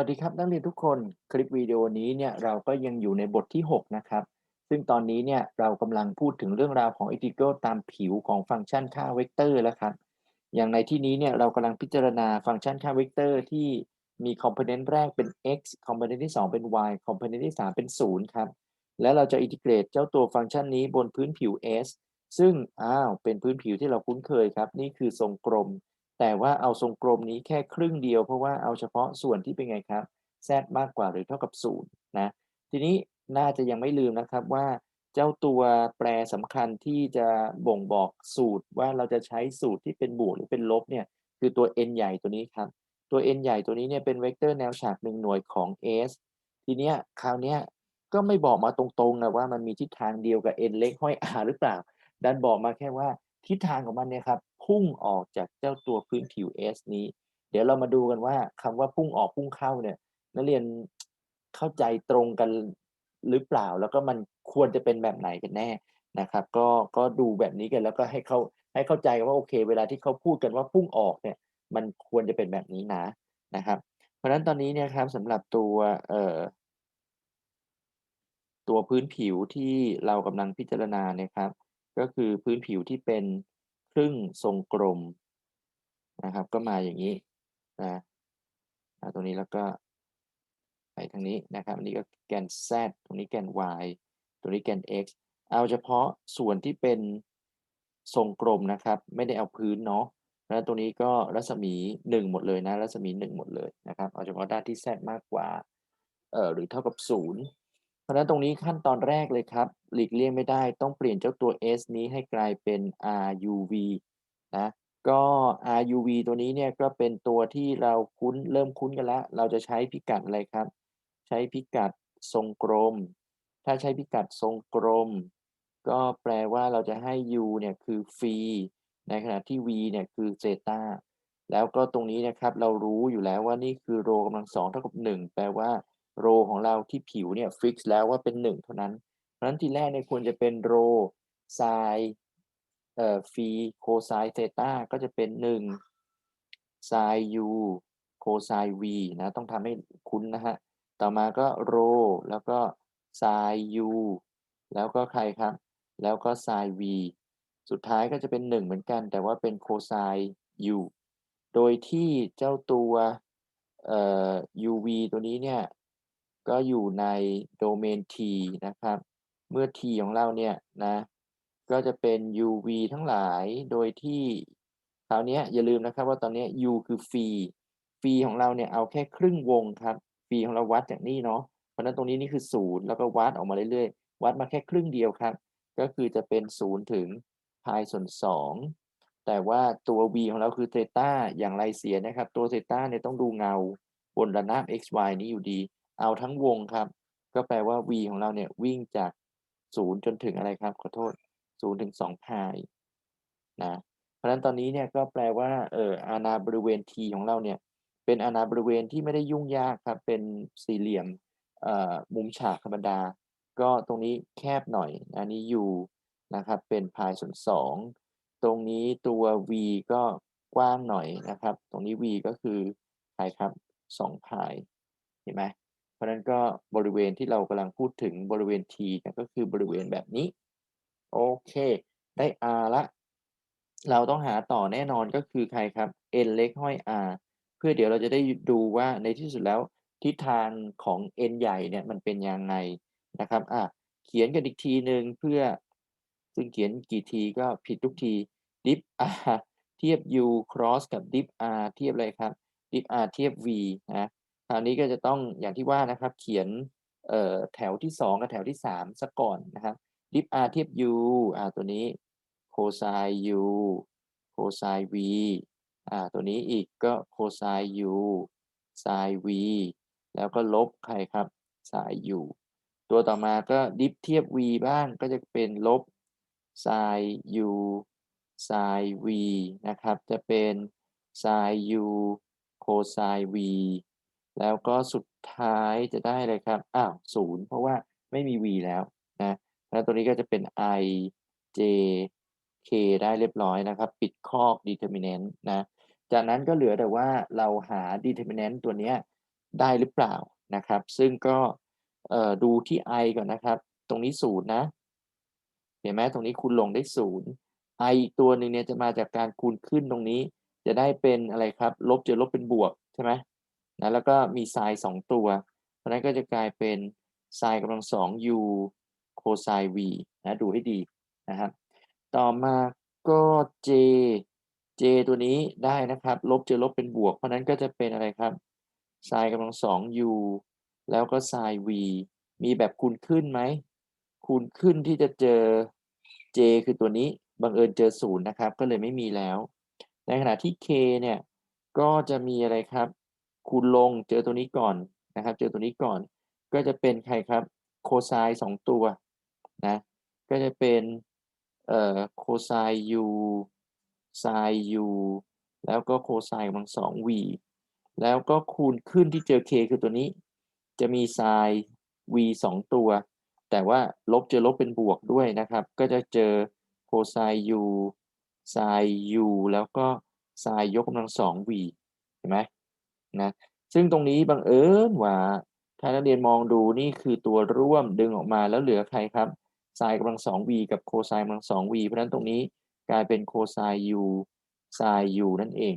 วัสดีครับนักเรียนทุกคนคลิปวิดีโอนี้เนี่ยเราก็ยังอยู่ในบทที่ 6 นะครับ ซึ่งตอนนี้เนี่ยเรากำลังพูดถึงเรื่องราวของอินทิกรัลตามผิวของฟังก์ชันค่าเวกเตอร์แล้วครับอย่างในที่นี้เนี่ยเรากำลังพิจารณาฟังก์ชันค่าเวกเตอร์ที่มีคอมโพเนนต์แรกเป็น x คอมโพเนนต์ที่ 2 เป็น y คอมโพเนนต์ที่ 3 เป็น 0 ครับ แล้วเราจะอินทิเกรตเจ้าตัวฟังก์ชันนี้บนพื้นผิว S ซึ่งอ้าวเป็นพื้นผิวที่เราคุ้นเคยครับ นี่คือทรงกลม แต่ว่าเอาทรงกลมนี้แค่ครึ่งเดียว เพราะว่าเอาเฉพาะส่วนที่เป็นไงครับ z มากกว่าหรือเท่ากับ0นะทีนี้น่าจะยังไม่ลืมนะครับว่าเจ้าตัวแปรสำคัญที่จะบ่งบอกสูตรว่าเราจะใช้สูตรที่เป็นบวกหรือเป็นลบเนี่ยคือตัว n ใหญ่ตัวนี้ครับ ตัว n ใหญ่ตัวนี้เนี่ยเป็นเวกเตอร์แนวฉากหนึ่งหน่วยของ s ทีเนี้ยคราวเนี้ยก็ไม่บอกมาตรงๆนะว่ามันมีทิศทางเดียวกับ n เล็กห้อย r หรือเปล่า ดันบอกมาแค่ว่าทิศทางของมันเนี่ยครับ พุ่งออกจากเจ้าตัวพื้นผิว s นี้ เดี๋ยวเรามาดูกันว่าคำว่าพุ่งออกพุ่งเข้าเนี่ยนักเรียนเข้าใจตรงกันหรือเปล่า แล้วก็มันควรจะเป็นแบบไหนกันแน่นะครับ ก็ก็ดูแบบนี้กันแล้วก็ให้เขาให้เข้าใจว่าโอเค เวลาที่เขาพูดกันว่าพุ่งออกเนี่ย มันควรจะเป็นแบบนี้นะนะครับ เพราะฉะนั้นตอนนี้เนี่ยครับสำหรับตัวเอ่อตัวพื้นผิวที่เรากำลังพิจารณาเนี่ยครับ ก็คือพื้นผิวที่เป็น ครึ่งทรงกลมนะครับ ก็มาอย่างนี้นะตรงนี้แล้วก็ไปทางนี้นะครับอันนี้ก็แกน z ตรงนี้แกน y ตรงนี้แกน x เอาเฉพาะส่วนที่เป็นทรงกลมนะครับ ไม่ได้เอาพื้นเนาะแล้วตรงนี้ก็รัศมี 1 หมดเลยนะ รัศมี 1 หมดเลยนะครับ เอาเฉพาะด้านที่ z มากกว่าเอ่อหรือเท่ากับ 0 เพราะฉะนั้นตรงนี้ขั้นตอนแรกเลยครับ หลีกเลี่ยงไม่ได้ต้องเปลี่ยนเจ้าตัว s นี้ให้กลายเป็น ruv นะก็ ruv ตัวนี้เนี่ยก็เป็นตัวที่เราคุ้นเริ่มคุ้นกันแล้ว เราจะใช้พิกัดอะไรครับ ใช้พิกัดทรงกลม ถ้าใช้พิกัดทรงกลม ก็แปลว่าเราจะให้ u เนี่ยคือฟรีในขณะที่ v เนี่ยคือเซตาแล้วก็ตรงนี้นะครับเรารู้อยู่แล้วว่านี่คือโรกำลังสองเท่ากับ1แปลว่า โรของเราที่ผิวเนี่ยฟิกซ์แล้วว่าเป็น1เท่านั้น เพราะฉะนั้นทีแรกเนี่ยควรจะเป็นโรไซเอ่อฟีโคไซเซต้าก็จะเป็น1ไซยูโคไซวีนะต้องทำให้คุ้นนะฮะ ต่อมาก็โรแล้วก็ไซยูแล้วก็ใครครับ แล้วก็ไซวีสุดท้ายก็จะเป็น1เหมือนกัน แต่ว่าเป็นโคไซยูโดยที่เจ้าตัวเอ่อ uv ตัวนี้เนี่ย ก็อยู่ในโดเมน t นะครับ เมื่อ t ของเราเนี่ยนะ ก็จะเป็น uv ทั้งหลาย โดยที่คราวนี้อย่าลืมนะครับว่าตอนนี้ u คือฟรีฟรีของเราเนี่ยเอาแค่ครึ่งวงครับฟรีของเราวัดจากนี่เนาะ เพราะนั้นตรงนี้นี่คือ0แล้วก็วัดออกมาเรื่อยๆ วัดมาแค่ครึ่งเดียวครับ ก็คือจะเป็น0ถึง pi ส่วน2แต่ว่าตัว v ของเราคือเทต้าอย่างไรเสียนะครับ ตัวเทต้าเนี่ยต้องดูเงาบนระนาบ x y นี้อยู่ดี เอาทั้งวงครับ ก็แปลว่า v ของเราเนี่ยวิ่งจาก0จนถึงอะไรครับ ขอโทษ0ถึง2 pi นะเพราะฉะนั้นตอนนี้เนี่ยก็แปลว่าเอออาณาบริเวณ t ของเราเนี่ยเป็นอาณาบริเวณที่ไม่ได้ยุ่งยากครับ เป็นสี่เหลี่ยมเอ่อมุมฉากธรรมดา ก็ตรงนี้แคบหน่อย อันนี้ u นะครับ เป็น pi ส่วน2ตรงนี้ตัว v ก็กว้างหน่อยนะครับ ตรงนี้ v ก็คือใครครับ2 pi เห็นไหมะนั้นก็บริเวณที่เรากำลังพูดถึงบริเวณ t นะก็คือบริเวณแบบนี้ โอเค ได้ r ละ เราต้องหาต่อแน่นอนก็คือใครครับ n เล็กห้อย r เพื่อเดี๋ยวเราจะได้ดูว่าในที่สุดแล้วทิศทางของ n ใหญ่เนี่ยมันเป็นยังไงนะครับอะเขียนกันอีกทีหนึ่งเพื่อ ซึ่งเขียนกี่ทีก็ผิดทุกที diff r เทียบ u cross กับ diff r เทียบอะไรครับ diff r เทียบ v นะ คราวนี้ก็จะต้องอย่างที่ว่านะครับ เขียนแถวที่ 2 กับแถวที่ 3ซะก่อนนะครับ diff r เทียบ u อ่าตัวนี้ cosine u cosine v อ่าตัวนี้อีกก็ cosine u sin v แล้วก็ลบใครครับ sin u ตัวต่อมาก็ดิฟเทียบ v บ้างก็จะเป็นลบ sin u sin v นะครับ จะเป็น sin u cosine v แล้วก็สุดท้ายจะได้อะไรครับ อ้าวศูนย์เพราะว่าไม่มี v แล้วนะแล้วตัวนี้ก็จะเป็น i j k ได้เรียบร้อยนะครับ ปิดคอก determinant นะ จากนั้นก็เหลือแต่ว่าเราหา determinant ตัวนี้ได้หรือเปล่านะครับ ซึ่งก็ดูที่ i ก่อนนะครับ ตรงนี้0นะ เห็นไหมตรงนี้คูณลงได้0 i อีกตัวหนึ่งเนี่ยจะมาจากการคูณขึ้นตรงนี้ จะได้เป็นอะไรครับ ลบจอลบเป็นบวกใช่ไหม นะแล้วก็มีไซน์2ตัว เพราะนั้นก็จะกลายเป็นไซน์กำลังสอง u โคไซน์ v นะดูให้ดีนะครับต่อมาก็ j j ตัวนี้ได้นะครับ ลบเจอลบเป็นบวก เพราะฉะนั้นก็จะเป็นอะไรครับไซน์กำลังสอง u แล้วก็ไซน์ v มีแบบคูณขึ้นไหมคูณขึ้นที่จะเจอ j คือตัวนี้บังเอิญเจอศูนย์นะครับ ก็เลยไม่มีแล้ว ในขณะที่ k เนี่ยก็จะมีอะไรครับ คูณลงเจอตัวนี้ก่อนนะครับ เจอตัวนี้ก่อน ก็จะเป็นใครครับโคไซน์สองตัวนะก็จะเป็นเอ่อโคไซน์ u ไซน์ u แล้วก็โคไซน์กำลังสอง v แล้วก็คูณขึ้นที่เจอ k คือตัวนี้ จะมีไซน์ v สองตัว แต่ว่าลบเจอลบเป็นบวกด้วยนะครับ ก็จะเจอโคไซน์ u ไซน์ u แล้วก็ไซน์ยกกำลังสอง v เห็นไหม นะซึ่งตรงนี้บังเอิญว่าถ้านักเรียนมองดูนี่คือตัวร่วมดึงออกมาแล้วเหลือใครครับไซน์กำลังสอง v กับโคไซน์กำลังสอง v เพราะนั้นตรงนี้กลายเป็นโคไซน์ u ไซน์ u นั่นเอง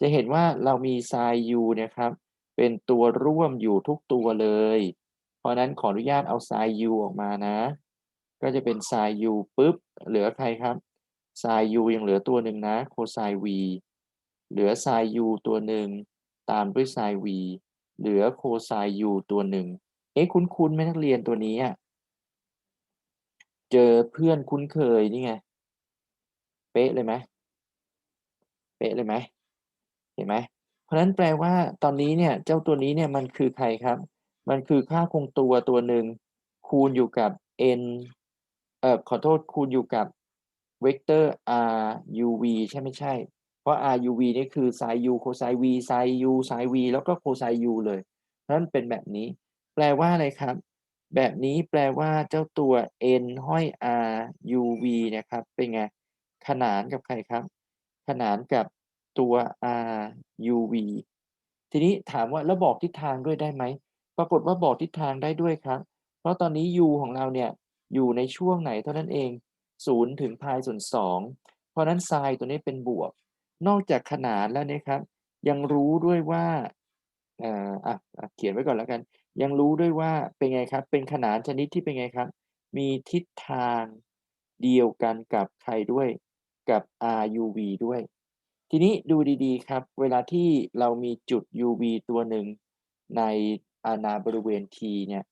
จะเห็นว่าเรามีไซน์ u นี่ยครับ เป็นตัวร่วมอยู่ทุกตัวเลย เพราะนั้นขออนุญาตเอาไซน์ u ออกมานะ ก็จะเป็นไซน์ u ปุ๊บ เหลือใครครับไซน์ u ยังเหลือตัวหนึ่งนะโคไซน์ v เหลือไซน์ u ตัวหนึ่ง ตามด้วยไซน์ v เหลือโคไซน์ u ตัวหนึ่งเอ๊ะคุ้นๆไหมนักเรียนตัวนี้อะเจอเพื่อนคุ้นเคยนี่ไง เป๊ะเลยไหมเป๊ะเลยไหมเห็นไหมเพราะฉะนั้นแปลว่าตอนนี้เนี่ย เจ้าตัวนี้เนี่ยมันคือใครครับ มันคือค่าคงตัวตัวหนึ่งคูณอยู่กับ n เอ่อขอโทษคูณอยู่กับเวกเตอร์ r u v ใช่ไม่ใช่ เพราะ r u v นี่คือ sin u cos v sin u sin v แล้วก็ cos u เลยเพราะนั้นเป็นแบบนี้ แปลว่าอะไรครับ แบบนี้แปลว่าเจ้าตัว n ห้อย r u v นะครับ เป็นไง ขนานกับใครครับ ขนานกับตัว r u v ทีนี้ถามว่าแล้วบอกทิศทางด้วยได้ไหม ปรากฏว่าบอกทิศทางได้ด้วยครับ เพราะตอนนี้ u ของเราเนี่ยอยู่ในช่วงไหนเท่านั้นเอง0ถึงพายส่วน2เพราะนั้นไซน์ตัวนี้เป็นบวก นอกจากขนานแล้วนะครับ ยังรู้ด้วยว่าเอ่ออะเขียนไว้ก่อนแล้วกัน ยังรู้ด้วยว่าเป็นไงครับ เป็นขนานชนิดที่เป็นไงครับ มีทิศทางเดียวกันกับใครด้วยกับ RUV ด้วย ทีนี้ดูดีๆครับ เวลาที่เรามีจุด UV ตัวหนึ่งในอาณาบริเวณ T เนี่ย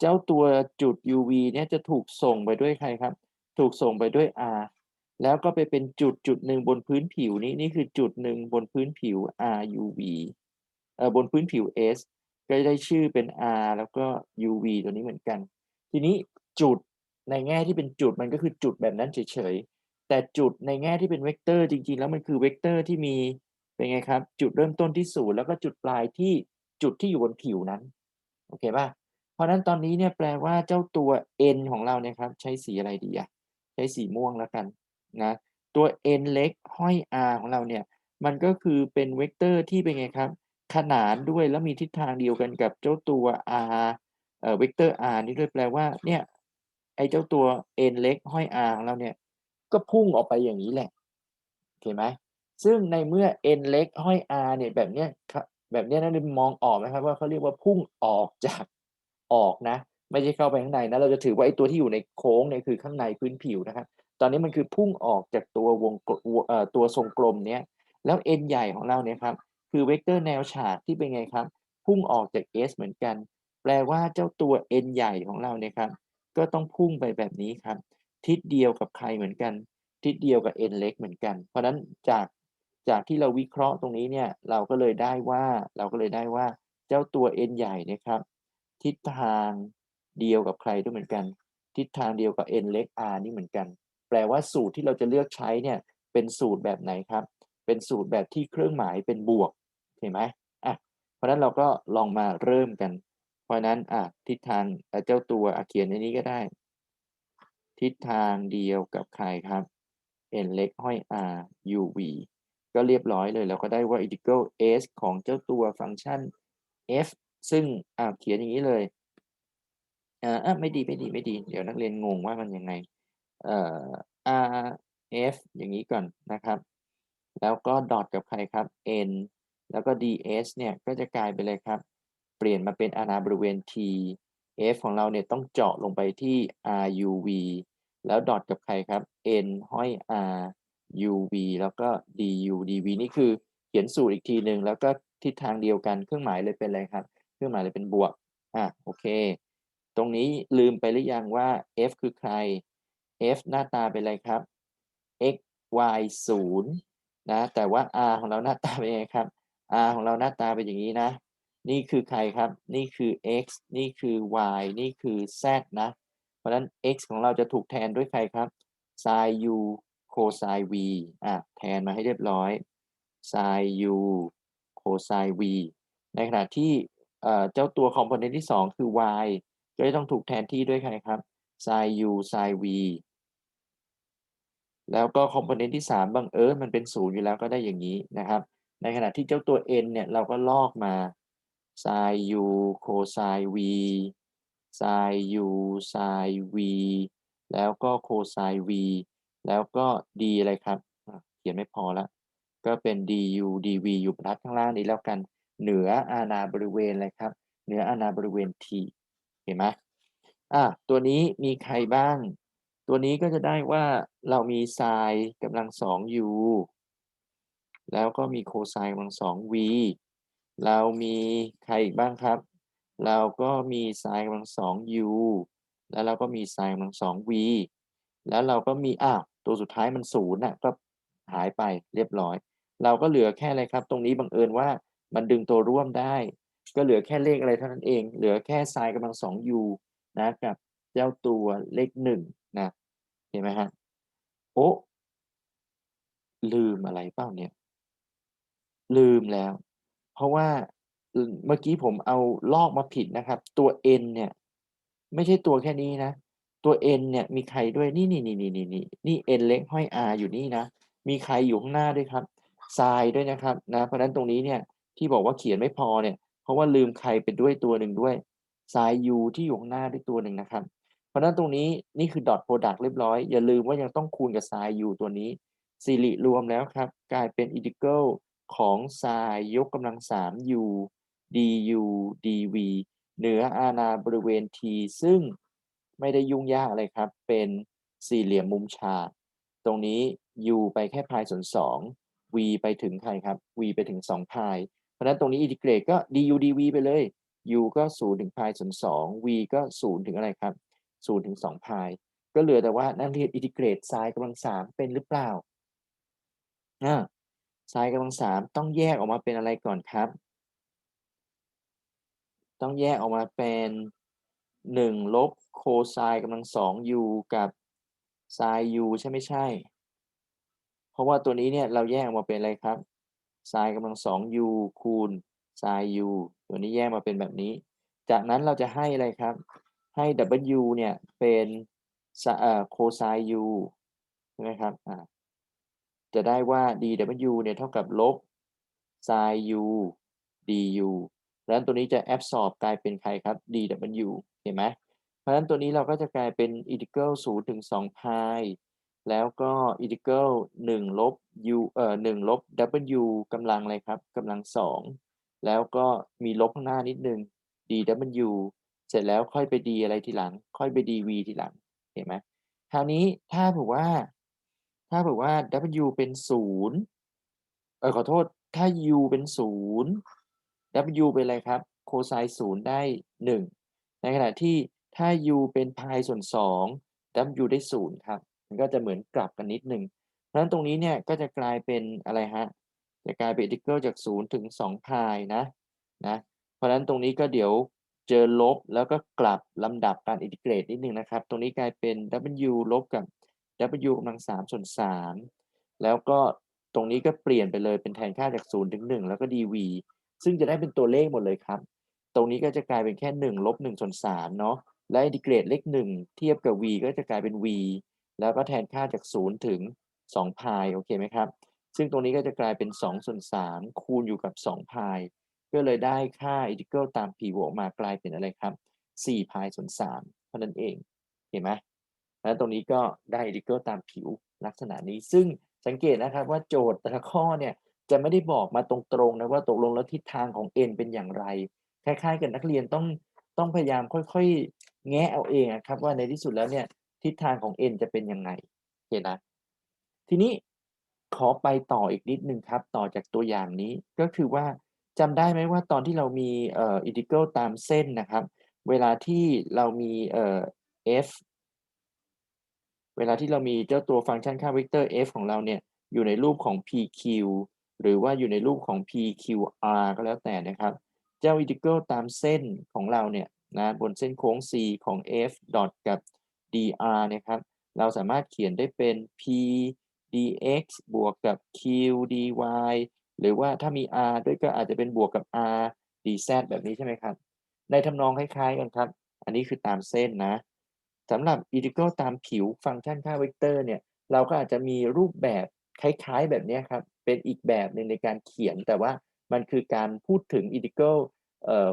เจ้าตัวจุด UV เนี่ยจะถูกส่งไปด้วยใครครับ ถูกส่งไปด้วย R แล้วก็ไปเป็นจุดจุดหนึ่งบนพื้นผิวนี้นี่คือจุดหนึ่งบนพื้นผิว RUV เอ่อบนพื้นผิว S ก็ได้ชื่อเป็น R แล้วก็ UV ตัวนี้เหมือนกัน ทีนี้จุดในแง่ที่เป็นจุดมันก็คือจุดแบบนั้นเฉยๆ แต่จุดในแง่ที่เป็นเวกเตอร์จริงๆ แล้วมันคือเวกเตอร์ที่มีเป็นไงครับ จุดเริ่มต้นที่ศูนย์แล้วก็จุดปลายที่จุดที่อยู่บนผิวนั้น โอเคป่ะ เพราะนั้นตอนนี้เนี่ยแปลว่าเจ้าตัว n ของเราเนี่ยครับ ใช้สีอะไรดีอะใช้สีม่วงแล้วกัน นะตัว n เล็กห้อย r ของเราเนี่ยมันก็คือเป็นเวกเตอร์ที่เป็นไงครับ ขนานด้วยแล้วมีทิศทางเดียวกันกับเจ้าตัว r เอ่อเวกเตอร์ r นี่ด้วยแปลว่าเนี่ยไอ้เจ้าตัว n เล็กห้อย r ของเราเนี่ยก็พุ่งออกไปอย่างนี้แหละโอเคไหมซึ่งในเมื่อ n เล็กห้อย r เนี่ยแบบเนี้ยแบบเนี้ยนักเรียนมองออกไหมครับว่าเขาเรียกว่าพุ่งออกจากออกนะ ไม่ใช่เข้าไปข้างในนะเราจะถือว่าไอ้ตัวที่อยู่ในโค้งเนี่ยคือข้างในพื้นผิวนะครับ ตอนนี้มันคือพุ่งออกจากตัววงตัวทรงกลมเนี้ยแล้ว n ใหญ่ของเราเนี่ยครับคือเวกเตอร์แนวฉากที่เป็นไงครับ พุ่งออกจาก s เหมือนกัน แปลว่าเจ้าตัว n ใหญ่ของเราเนี่ยครับ ก็ต้องพุ่งไปแบบนี้ครับ ทิศเดียวกับใครเหมือนกัน ทิศเดียวกับ n เล็กเหมือนกัน เพราะฉะนั้นจากจากที่เราวิเคราะห์ตรงนี้เนี่ยเราก็เลยได้ว่าเราก็เลยได้ว่าเจ้าตัว n ใหญ่นะครับ ทิศทางเดียวกับใครด้วยเหมือนกัน ทิศทางเดียวกับ n เล็ก r นี่เหมือนกัน แปลว่าสูตรที่เราจะเลือกใช้เนี่ยเป็นสูตรแบบไหนครับ เป็นสูตรแบบที่เครื่องหมายเป็นบวกเห็นไหมอะเพราะฉะนั้นเราก็ลองมาเริ่มกัน เพราะนั้นอะทิศทางเจ้าตัวเขียนในนี้ก็ได้ ทิศทางเดียวกับใครครับ n เล็กห้อย r u v ก็เรียบร้อยเลยเราก็ได้ว่า integral s ของเจ้าตัวฟังก์ชัน f ซึ่งอ่าเขียนอย่างนี้เลยอ่าไม่ดีไม่ดีไม่ดี เดี๋ยวนักเรียนงงว่ามันยังไง เอ่อ r f อย่างนี้ก่อนนะครับ แล้วก็ดอทกับใครครับ n แล้วก็ ds เนี่ยก็จะกลายไปเลยครับ เปลี่ยนมาเป็นอาณาบริเวณ t f ของเราเนี่ยต้องเจาะลงไปที่ ruv แล้วดอทกับใครครับ n ห้อย r uv แล้วก็ du dv นี่คือเขียนสูตรอีกทีหนึ่งแล้วก็ทิศทางเดียวกันเครื่องหมายเลยเป็นอะไรครับ เครื่องหมายเลยเป็นบวกอะโอเค ตรงนี้ลืมไปหรือยังว่า f คือใคร f หน้าตาเป็นอะไรครับ x y 0นะแต่ว่า r ของเราหน้าตาเป็นไงครับ r ของเราหน้าตาเป็นอย่างนี้นะ นี่คือใครครับ นี่คือ x นี่คือ y นี่คือ z นะ เพราะฉะนั้น x ของเราจะถูกแทนด้วยใครครับ sin u cosine v อะแทนมาให้เรียบร้อย sin u cosine v ในขณะที่เอ่อเจ้าตัวคอมโพเนนต์ที่ 2 คือ y ก็จะต้องถูกแทนที่ด้วยใครครับ sin u sin v แล้วก็คอมโพเนนต์ที่ 3 บังเอิญมันเป็นศูนย์อยู่แล้วก็ได้อย่างนี้นะครับ ในขณะที่เจ้าตัว n เนี่ยเราก็ลอกมา sin u cosine v sin u sin v แล้วก็ cosine v แล้วก็ d อะไรครับ เขียนไม่พอล้วก็เป็น du dv อยู่บรรทัดข้างล่างนี้แล้วกัน เหนืออาณาบริเวณอะไรครับ เหนืออาณาบริเวณ t เห็นไหมอะตัวนี้มีใครบ้าง ตัวนี้ก็จะได้ว่าเรามีไซน์กำลังสอง u แล้วก็มีโคไซน์กำลังสอง v เรามีใครอีกบ้างครับ เราก็มีไซน์กำลังสอง u แล้วเราก็มีไซน์กำลังสอง v แล้วเราก็มีอ้าวตัวสุดท้ายมันศูนย์น่ะก็หายไปเรียบร้อย เราก็เหลือแค่อะไรครับ ตรงนี้บังเอิญว่ามันดึงตัวร่วมได้ ก็เหลือแค่เลขอะไรเท่านั้นเอง เหลือแค่ไซน์กำลังสอง u นะกับเจ้าตัวเลขหนึ่งนะ เห็นไหมฮะโอ้ลืมอะไรเปล่าเนี่ย ลืมแล้ว เพราะว่าเมื่อกี้ผมเอาลอกมาผิดนะครับ ตัว n เนี่ย ไม่ใช่ตัวแค่นี้นะตัว n เนี่ย มีใครด้วยนี่นี่นี่นี่นี่นี่นี่ n เล็กห้อย r อยู่นี่นะ มีใครอยู่ข้างหน้าด้วยครับไซด้วยนะครับ นะ เพราะนั้นตรงนี้เนี่ยที่บอกว่าเขียนไม่พอเนี่ย เพราะว่าลืมใครไปด้วยตัวหนึ่งด้วยไซ u ที่อยู่ข้างหน้าด้วยตัวหนึ่งนะครับ เพราะนั้นตรงนี้นี่คือ dot product เรียบร้อย อย่าลืมว่ายังต้องคูณกับ sin u ตัวนี้สิริรวมแล้วครับ กลายเป็น integral ของ sin ยกกำลัง3 u du dv เหนืออาณาบริเวณ t ซึ่งไม่ได้ยุ่งยากอะไรครับ เป็นสี่เหลี่ยมมุมฉาก ตรงนี้ u ไปแค่พายส่วน 2 v ไปถึงใครครับ v ไปถึง 2 พาย เพราะนั้นตรงนี้ integrate ก็ du dv ไปเลย u ก็ 0 ถึงพายส่วน 2 v ก็ 0 ถึงอะไรครับ 0ถึง2พาย ก็เหลือแต่ว่านักเรียน integrate sin กำลัง3เป็นหรือเปล่าอ่า sin กำลัง3ต้องแยกออกมาเป็นอะไรก่อนครับ ต้องแยกออกมาเป็น1ลบโคไซน์กำลัง 2u กับ sin u ใช่ไม่ใช่ เพราะว่าตัวนี้เนี่ยเราแยกออกมาเป็นอะไรครับ sin กำลัง 2u คูณ sin u ตัวนี้แยกมาเป็นแบบนี้ จากนั้นเราจะให้อะไรครับ ให้ w เนี่ยเป็นโคไซน์ u ใช่ไหมครับอ่าจะได้ว่า dw เนี่ยเท่ากับลบ sin u du ดังนั้นตัวนี้จะ absorb กลายเป็นใครครับ dw เห็นไหมเพราะฉะนั้นตัวนี้เราก็จะกลายเป็น integral 0ถึง2 pi แล้วก็ integral 1ลบ u เอ่อ1ลบ w กำลังอะไรครับกำลัง 2 แล้วก็มีลบข้างหน้านิดนึง dw เสร็จแล้วค่อยไป d อะไรทีหลัง ค่อยไป dv ทีหลัง เห็นไหมคราวนี้ถ้าเผื่อว่า ถ้าเผื่อว่า w เป็น0เออขอโทษ ถ้า u เป็น0 w เป็นอะไรครับ โคไซน์0ได้1ในขณะที่ถ้า u เป็นพายส่วน2 w ได้0ครับ มันก็จะเหมือนกลับกันนิดนึงเพราะฉะนั้นตรงนี้เนี่ยก็จะกลายเป็นอะไรฮะ จะกลายเป็น integral จาก0ถึง2พายนะ นะ เพราะฉะนั้นตรงนี้ก็เดี๋ยว เจอลบแล้วก็กลับลำดับการอินทิเกรตนิดนึงนะครับ ตรงนี้กลายเป็น w ลบกับ w กำลัง3ส่วน3แล้วก็ตรงนี้ก็เปลี่ยนไปเลยเป็นแทนค่าจาก0ถึง1 แล้วก็ dv ซึ่งจะได้เป็นตัวเลขหมดเลยครับ ตรงนี้ก็จะกลายเป็นแค่1ลบ1ส่วน3เนาะ และอินทิเกรตเลข 1 เทียบกับ v ก็จะกลายเป็น v แล้วก็แทนค่าจาก0ถึง2พายโอเคไหมครับ ซึ่งตรงนี้ก็จะกลายเป็น2ส่วน3คูณอยู่กับ2พาย ก็เลยได้ค่าอินทิกรัลตาม p บวกมากลายเป็นอะไรครับ4พายส่วน3เท่านั้นเอง เห็นไหมแล้วตรงนี้ก็ได้อินทิกรัลตามผิวลักษณะนี้ ซึ่งสังเกตนะครับว่าโจทย์แต่ละข้อเนี่ยจะไม่ได้บอกมาตรงๆนะว่าตกลงแล้วทิศทางของ n เป็นอย่างไร คล้ายๆ กับนักเรียนต้องต้องพยายามค่อยๆ แงะเอาเองอะครับว่าในที่สุดแล้วเนี่ยทิศทางของ n จะเป็นยังไงเห็นนะ ทีนี้ขอไปต่ออีกนิดนึงครับ ต่อจากตัวอย่างนี้ก็คือว่า จำได้ไหมว่าตอนที่เรามีเอ่ออินทิกรัลตามเส้นนะครับ เวลาที่เรามีเอ่อ f เวลาที่เรามีเจ้าตัวฟังก์ชันค่าเวกเตอร์ f ของเราเนี่ยอยู่ในรูปของ pq หรือว่าอยู่ในรูปของ pqr ก็แล้วแต่นะครับ เจ้าอินทิกรัลตามเส้นของเราเนี่ยนะบนเส้นโค้ง c ของ f ดอทกับ dr นี่ยครับ เราสามารถเขียนได้เป็น p dx บวกกับ q dy หรือว่าถ้ามี r ด้วยก็อาจจะเป็นบวกกับ r dz แบบนี้ใช่ไหมครับ ในทำนองคล้าย ๆ กันครับ อันนี้คือตามเส้นนะสำหรับอินทิกรัลตามผิวฟังก์ชันค่าเวกเตอร์เนี่ยเราก็อาจจะมีรูปแบบคล้ายๆ แบบนี้ครับ เป็นอีกแบบหนึ่งในการเขียน แต่ว่ามันคือการพูดถึงอินทิกรัลเอ่อ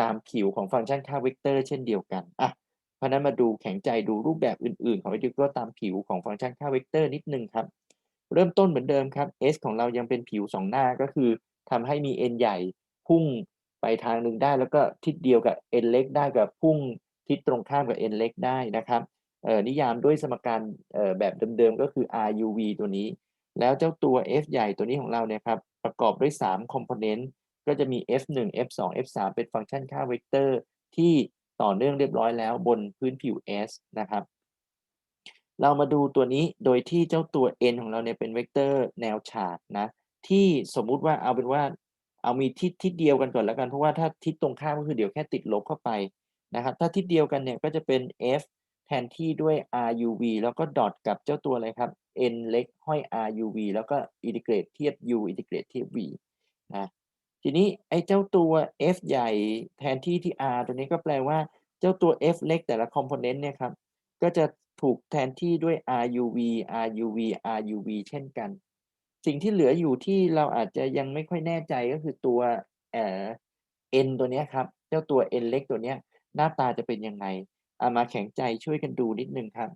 ตามผิวของฟังก์ชันค่าเวกเตอร์เช่นเดียวกันอะเพราะนั้นมาดูแข็งใจดูรูปแบบอื่นๆ ของอินทิกรัลตามผิวของฟังก์ชันค่าเวกเตอร์นิดนึงครับ เริ่มต้นเหมือนเดิมครับ s ของเรายังเป็นผิว2หน้าก็คือทำให้มี n ใหญ่พุ่งไปทางหนึ่งได้แล้วก็ทิศเดียวกับ n เล็กได้กับพุ่งทิศตรงข้ามกับ n เล็กได้นะครับนิยามด้วยสมการแบบเดิมๆก็คือ ruv ตัวนี้ แล้วเจ้าตัว f ใหญ่ตัวนี้ของเราเนี่ยครับประกอบด้วย3 component ก็จะมี f1 f2 f3 เป็นฟังก์ชันค่าเวกเตอร์ที่ต่อเนื่องเรียบร้อยแล้วบนพื้นผิว s นะครับ เรามาดูตัวนี้โดยที่เจ้าตัว n ของเราเนี่ยเป็นเวกเตอร์แนวฉากนะ ที่สมมุติว่าเอาเป็นว่า เอามีทิศทิศเดียวกันก่อนแล้วกัน เพราะว่าถ้าทิศตรงข้ามก็คือเดี๋ยวแค่ติดลบเข้าไปนะครับ ถ้าทิศเดียวกันเนี่ยก็จะเป็น f แทนที่ด้วย ruv แล้วก็ดอทกับเจ้าตัวอะไรครับ n เล็กห้อย ruv แล้วก็อินทิเกรตเทียบ u อินทิเกรตเทียบ v นะทีนี้ไอ้เจ้าตัว f ใหญ่แทนที่ที่ r ตัวนี้ก็แปลว่าเจ้าตัว f เล็กแต่ละคอมโพเนนต์เนี่ยครับก็จะ ถูกแทนที่ด้วย ruv ruv ruv เช่นกัน สิ่งที่เหลืออยู่ที่เราอาจจะยังไม่ค่อยแน่ใจก็คือตัวเอ่อ n ตัวนี้ครับ เจ้าตัว n เล็กตัวนี้หน้าตาจะเป็นยังไงเอามาแข็งใจช่วยกันดูนิดนึงครับ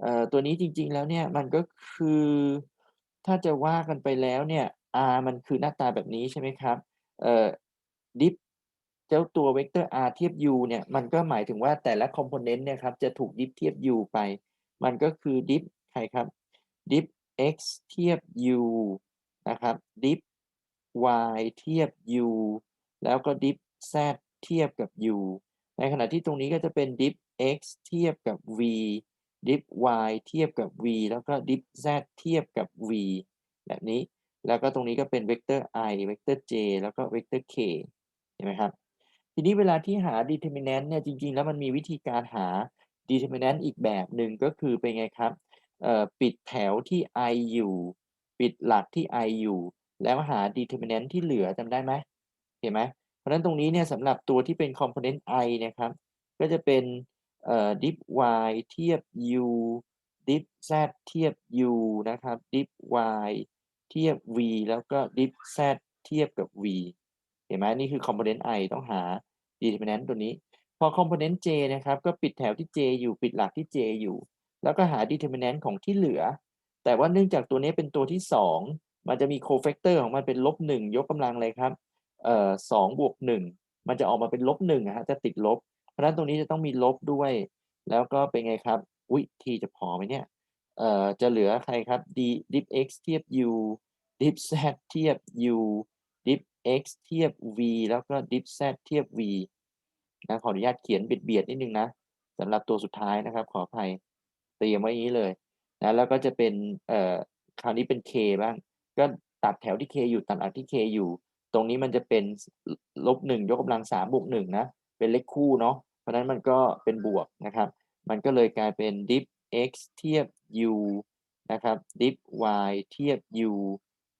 เอ่อตัวนี้จริงๆแล้วเนี่ยมันก็คือ ถ้าจะว่ากันไปแล้วเนี่ย r มันคือหน้าตาแบบนี้ใช่ไหมครับเอ่อ dip เจ้าตัวเวกเตอร์ r เทียบ u เนี่ยมันก็หมายถึงว่าแต่ละคอมโพเนนต์เนี่ยครับจะถูก dip เทียบ u ไป มันก็คือ dip ใครครับ dip x เทียบ u นะครับ dip y เทียบ u แล้วก็ dip z เทียบกับ u ในขณะที่ตรงนี้ก็จะเป็น dip x เทียบกับ v dip y เทียบกับ v แล้วก็ dip z เทียบกับ v แบบนี้ แล้วก็ตรงนี้ก็เป็นเวกเตอร์ i เวกเตอร์ j แล้วก็เวกเตอร์ k เห็นไหมครับ ทีนี้เวลาที่หา determinant เนี่ยจริง ๆ แล้วมันมีวิธีการหา determinant อีกแบบหนึ่งก็คือเป็นไงครับปิดแถวที่ i อยู่ ปิดหลักที่ i อยู่ แล้วหา determinant ที่เหลือจำได้ไหมเห็นไหมเพราะฉะนั้นตรงนี้เนี่ยสำหรับตัวที่เป็น component i นะครับ ก็จะเป็นเอ่อ dip y เทียบ u dip z เทียบ u นะครับ dip y เทียบ v แล้วก็ dip z เทียบกับ v เห็นไหมนี่คือ component i ต้องหา determinant ตัวนี้ พอ component j นะครับ ก็ปิดแถวที่ j อยู่ปิดหลักที่ j อยู่ แล้วก็หา determinant ของที่เหลือ แต่ว่าเนื่องจากตัวนี้เป็นตัวที่ 2 มันจะมี cofactor ของมันเป็นลบ1ยกกำลังเลยครับเอ่อสองบวกหนึ่งมันจะออกมาเป็นลบหนึ่งฮะจะติดลบ เพราะนั้นตรงนี้จะต้องมีลบด้วย แล้วก็เป็นไงครับ อุ้ยทีจะพอไหมเนี่ยเอ่อจะเหลือใครครับ d dip x เทียบ u dip z เทียบ u dip x เทียบ v แล้วก็ dip z เทียบ v นะขออนุญาตเขียนเบียดๆนิดนึงนะสำหรับตัวสุดท้ายนะครับ ขออภัยเตรียมไว้อย่างนี้เลยนะแล้วก็จะเป็นเอ่อคราวนี้เป็น k บ้าง ก็ตัดแถวที่ k อยู่ตัดหลักที่ k อยู่ ตรงนี้มันจะเป็นลบหนึ่งยกกำลังสามบวกหนึ่งนะเป็นเลขคู่เนาะเพราะนั้นมันก็เป็นบวกนะครับ มันก็เลยกลายเป็น dip x เทียบ u นะครับ dip y เทียบ u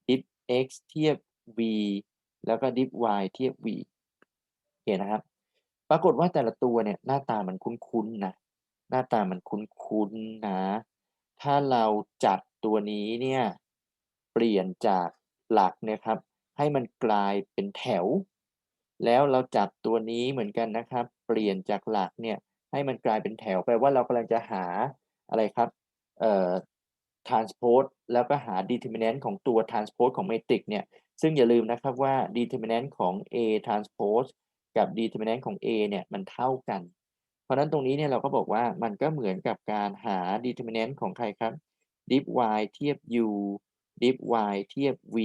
dip x เทียบ v แล้วก็ dip y เทียบ v โอเคนะครับ ปรากฏว่าแต่ละตัวเนี่ยหน้าตามันคุ้นๆนะ หน้าตามันคุ้นๆนะ ถ้าเราจัดตัวนี้เนี่ยเปลี่ยนจากหลักนี่ยครับ ให้มันกลายเป็นแถว แล้วเราจับตัวนี้เหมือนกันนะครับ เปลี่ยนจากหลักเนี่ยให้มันกลายเป็นแถวแปลว่าเรากำลังจะหาอะไรครับเอ่อ transpose แล้วก็หา determinant ของตัว transpose ของ matrix เนี่ย ซึ่งอย่าลืมนะครับว่า determinant ของ A transpose กับ determinant ของ A เนี่ยมันเท่ากัน เพราะนั้นตรงนี้เนี่ยเราก็บอกว่ามันก็เหมือนกับการหา determinant ของใครครับ diff y เทียบ u diff y เทียบ v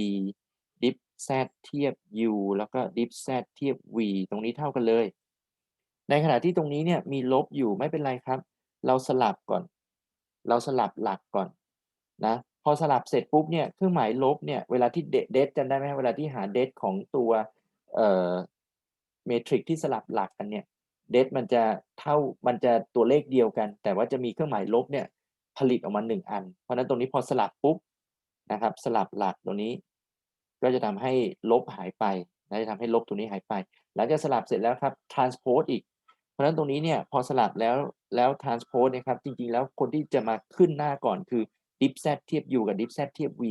diff z เทียบ u แล้วก็ diff z เทียบ v ตรงนี้เท่ากันเลย ในขณะที่ตรงนี้เนี่ยมีลบอยู่ไม่เป็นไรครับ เราสลับก่อน เราสลับหลักก่อนนะพอสลับเสร็จปุ๊บเนี่ยเครื่องหมายลบเนี่ยเวลาที่เดเดจำได้ไหมเวลาที่หาเดของตัว เมทริกที่สลับหลักกันเนี่ยเดทมันจะเท่ามันจะตัวเลขเดียวกัน แต่ว่าจะมีเครื่องหมายลบเนี่ยผลิตออกมาหนึ่งอัน เพราะนั้นตรงนี้พอสลับปุ๊บนะครับ สลับหลักตัวนี้ ก็จะทำให้ลบหายไปและจะทำให้ลบตัวนี้หายไป หลังจากสลับเสร็จแล้วครับ transpose อีก เพราะฉะนั้นตรงนี้เนี่ยพอสลับแล้วแล้ว transpose นี่ยครับจริงๆแล้วคนที่จะมาขึ้นหน้าก่อนคือ diff z เทียบ u กับ diff z เทียบ v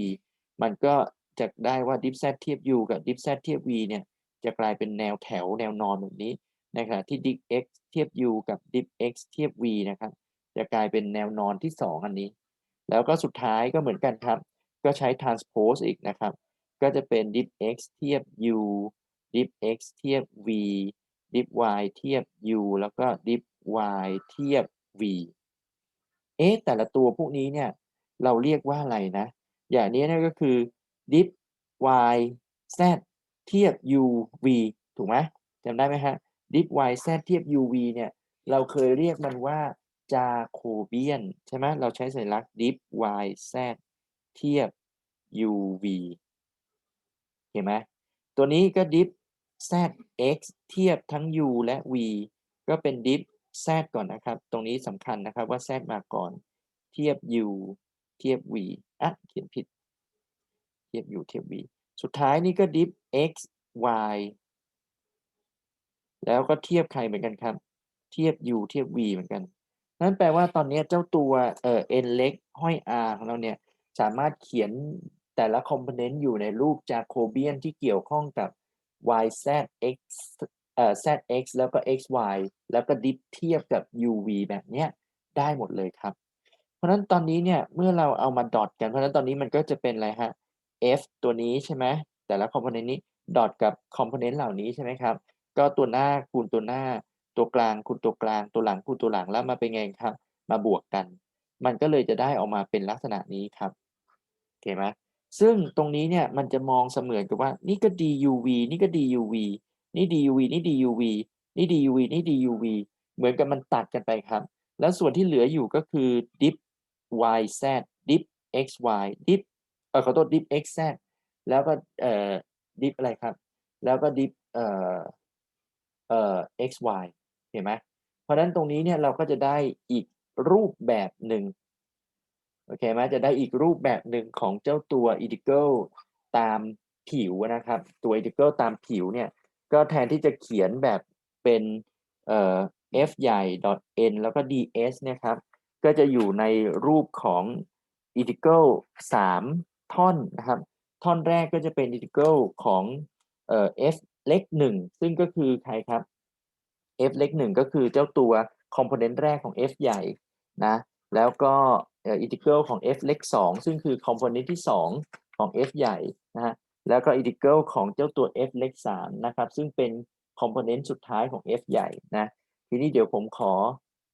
มันก็จะได้ว่า diff z เทียบ u กับ diff z เทียบ v เนี่ย จะกลายเป็นแนวแถวแนวนอนแบบนี้ในขณะที่ diff x เทียบ u กับ diff x เทียบ v นะครับ จะกลายเป็นแนวนอนที่ 2 อันนี้ แล้วก็สุดท้ายก็เหมือนกันครับ ก็ใช้ transpose อีกนะครับ ก็จะเป็น diff x เทียบ u diff x เทียบ v diff y เทียบ u แล้วก็ diff y เทียบ v เอ๊ะแต่ละตัวพวกนี้เนี่ย เราเรียกว่าอะไรนะ อย่างนี้นี่ยก็คือ diff y z เทียบ u v ถูกไหมจำได้ไหมฮะ diff y z เทียบ u v เนี่ย เราเคยเรียกมันว่าจาโคเบียนใช่ไหมเราใช้สัญลักษณ์ diff y z เทียบ u v เห็นไหมตัวนี้ก็ diff z x เทียบทั้ง u และ v ก็เป็น diff z ก่อนนะครับ ตรงนี้สำคัญนะครับว่า z มาก่อน เทียบ u เทียบ v อะเขียนผิด เทียบ u เทียบ v สุดท้ายนี่ก็ diff x y แล้วก็เทียบใครเหมือนกันครับ เทียบ u เทียบ v เหมือนกัน นั่นแปลว่าตอนนี้เจ้าตัวเอ่อ n เล็กห้อย r ของเราเนี่ยสามารถเขียนแต่ละคอมโพเนนต์อยู่ในรูปจาโคเบียนที่เกี่ยวข้องกับ y z x เอ่อ z x แล้วก็ x y แล้วก็ดิฟเทียบกับ u v แบบเนี้ยได้หมดเลยครับ เพราะนั้นตอนนี้เนี่ยเมื่อเราเอามาดอทกัน เพราะนั้นตอนนี้มันก็จะเป็นอะไรฮะ f ตัวนี้ใช่ไหมแต่ละคอมโพเนนต์นี้ดอทกับคอมโพเนนต์เหล่านี้ใช่ไหมครับ ก็ตัวหน้าคูณตัวหน้า ตัวกลางคูณตัวกลาง ตัวหลังคูณตัวหลังแล้วมาเป็นไงครับ มาบวกกัน มันก็เลยจะได้ออกมาเป็นลักษณะนี้ครับโอเคไหมซึ่งตรงนี้เนี่ยมันจะมองเสมือนกับว่านี่ก็ duv นี่ก็ duv นี่ duv นี่ duv นี่ duv นี่ duv เหมือนกับมันตัดกันไปครับ แล้วส่วนที่เหลืออยู่ก็คือ diff yz diff xy diff เออ ขอโทษ diff xz แล้วก็เอ่อ diff อะไรครับ แล้วก็ diff เอ่อเอ่อ xy เห็นไหมเพราะนั้นตรงนี้เนี่ยเราก็จะได้อีกรูปแบบหนึ่งโอเคไหมจะได้อีกรูปแบบหนึ่งของเจ้าตัว integral ตามผิวนะครับ ตัว integral ตามผิวเนี่ยก็แทนที่จะเขียนแบบเป็นเอ่อ f ใหญ่ n แล้วก็ ds เนี่ยครับ ก็จะอยู่ในรูปของ integral 3 ท่อนนะครับ ท่อนแรกก็จะเป็น integral ของเอ่อ f เล็ก1ซึ่งก็คือใครครับ f เล็ก1ก็คือเจ้าตัว component แรกของ f ใหญ่นะแล้วก็อ่อ integral ของ f เล็ก2ซึ่งคือ component ที่ 2 ของ f ใหญ่นะฮะแล้วก็ integral ของเจ้าตัว f เล็ก3นะครับซึ่งเป็น component สุดท้ายของ f ใหญ่นะทีนี้เดี๋ยวผมขอ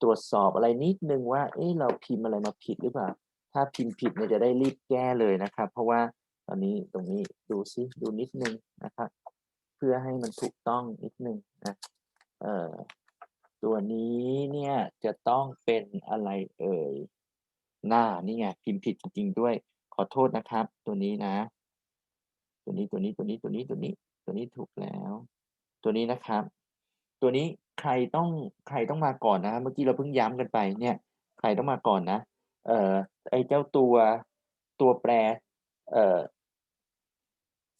ตรวจสอบอะไรนิดนึงว่าเอ๊ะเราพิมพ์อะไรมาผิดหรือเปล่า ถ้าพิมพ์ผิดเนี่ยจะได้รีบแก้เลยนะครับ เพราะว่าตอนนี้ตรงนี้ดูซิดูนิดนึงนะครับ เพื่อให้มันถูกต้องนิดนึงนะเอ่อตัวนี้เนี่ยจะต้องเป็นอะไรเอ่ยหน้านี่ไงพิมพ์ผิดจริงๆด้วย ขอโทษนะครับ ตัวนี้นะ ตัวนี้ตัวนี้ตัวนี้ตัวนี้ตัวนี้ ตัวนี้ถูกแล้ว ตัวนี้นะครับ ตัวนี้ใครต้องใครต้องมาก่อนนะ เมื่อกี้เราเพิ่งย้ำกันไปเนี่ย ใครต้องมาก่อนนะ เอ่อไอเจ้าตัวตัวแปรเอ่อ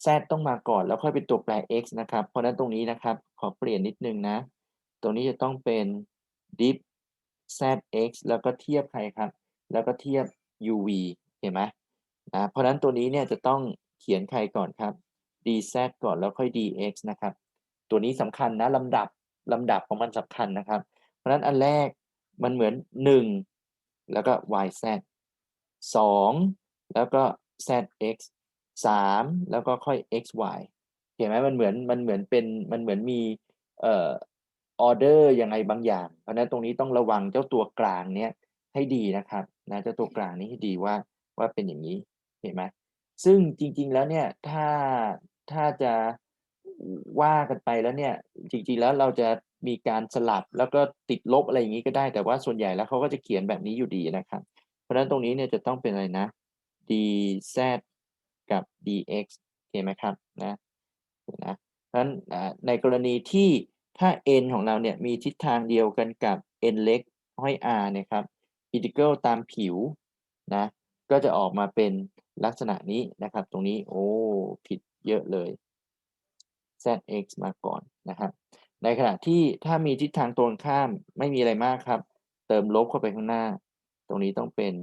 z ต้องมาก่อน แล้วค่อยเป็นตัวแปร x นะครับ เพราะนั้นตรงนี้นะครับ ขอเปลี่ยนนิดนึงนะ ตรงนี้จะต้องเป็น diff zx แล้วก็เทียบใครครับ แล้วก็เทียบ uv เห็นไหมนะเพราะนั้นตัวนี้เนี่ยจะต้องเขียนใครก่อนครับ dz ก่อนแล้วค่อย dx นะครับ ตัวนี้สำคัญนะลำดับลำดับของมันสำคัญนะครับ เพราะฉะนั้นอันแรกมันเหมือนหนึ่ง แล้วก็ yz สองแล้วก็ zx สามแล้วก็ค่อย xy เห็นไหมมันเหมือนมันเหมือนเป็นมันเหมือนมีเอ่อออเดอร์ยังไงบางอย่าง เพราะฉะนั้นตรงนี้ต้องระวังเจ้าตัวกลางเนี้ยให้ดีนะครับนะเจ้าตัวกลางนี้ให้ดีว่าว่าเป็นอย่างนี้เห็นไหมซึ่งจริง ๆแล้วเนี่ยถ้าถ้าจะว่ากันไปแล้วเนี่ยจริงๆแล้วเราจะ มีการสลับแล้วก็ติดลบอะไรอย่างนี้ก็ได้ แต่ว่าส่วนใหญ่แล้วเขาก็จะเขียนแบบนี้อยู่ดีนะครับ เพราะฉะนั้นตรงนี้เนี่ยจะต้องเป็นอะไรนะ dz กับ dx โอเคไหมครับนะนะเพราะฉะนั้นในกรณีที่ถ้า n ของเราเนี่ยมีทิศทางเดียวกันกับ n เล็กห้อย r เนะครับ integral ตามผิวนะก็จะออกมาเป็นลักษณะนี้นะครับ ตรงนี้โอ้ผิดเยอะเลย zx มาก่อนนะครับ ในขณะที่ถ้ามีทิศทางตรงข้ามไม่มีอะไรมากครับ เติมลบเข้าไปข้างหน้า ตรงนี้ต้องเป็น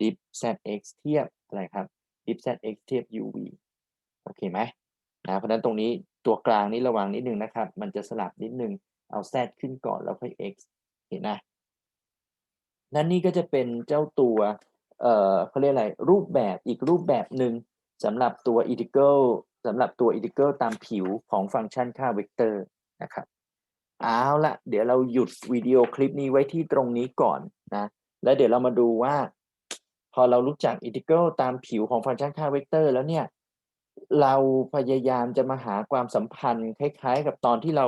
dip zx เทียบอะไรครับ dip zx เทียบ uv โอเคไหมนะเพราะฉะนั้นตรงนี้ตัวกลางนี้ระวังนิดนึงนะครับ มันจะสลับนิดนึงเอา z ขึ้นก่อนแล้วค่อย x เห็นนะนั่นนี่ก็จะเป็นเจ้าตัว เอ่อเขาเรียกอะไร รูปแบบอีกรูปแบบหนึ่งสำหรับตัว integral สำหรับตัว integral ตามผิวของฟังก์ชันค่าเวกเตอร์ นะครับเอาละเดี๋ยวเราหยุดวิดีโอคลิปนี้ไว้ที่ตรงนี้ก่อนนะแล้วเดี๋ยวเรามาดูว่า พอเรารู้จักอินทิก a l ตามผิวของฟังก์ชันค่าเวกเตอร์แล้วเนี่ย เราพยายามจะมาหาความสัมพันธ์ คล้าย ๆ กับตอนที่เรา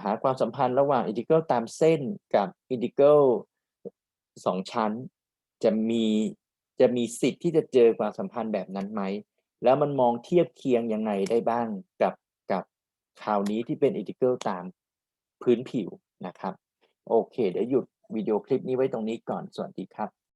เหาความสัมพันธ์ระหว่างอินทิก a l ตามเส้นกับอินทิก a l สองชั้น จะมีจะมีสิทธิ์ที่จะเจอความสัมพันธ์แบบนั้นไหมแล้วมันมองเทียบเคียงยังไงได้บ้างกับ คราวนี้ที่เป็นอินทิก a l ตามพื้นผิวนะครับ โอเค เดี๋ยวหยุดวิดีโอคลิปนี้ไว้ตรงนี้ก่อน สวัสดีครับ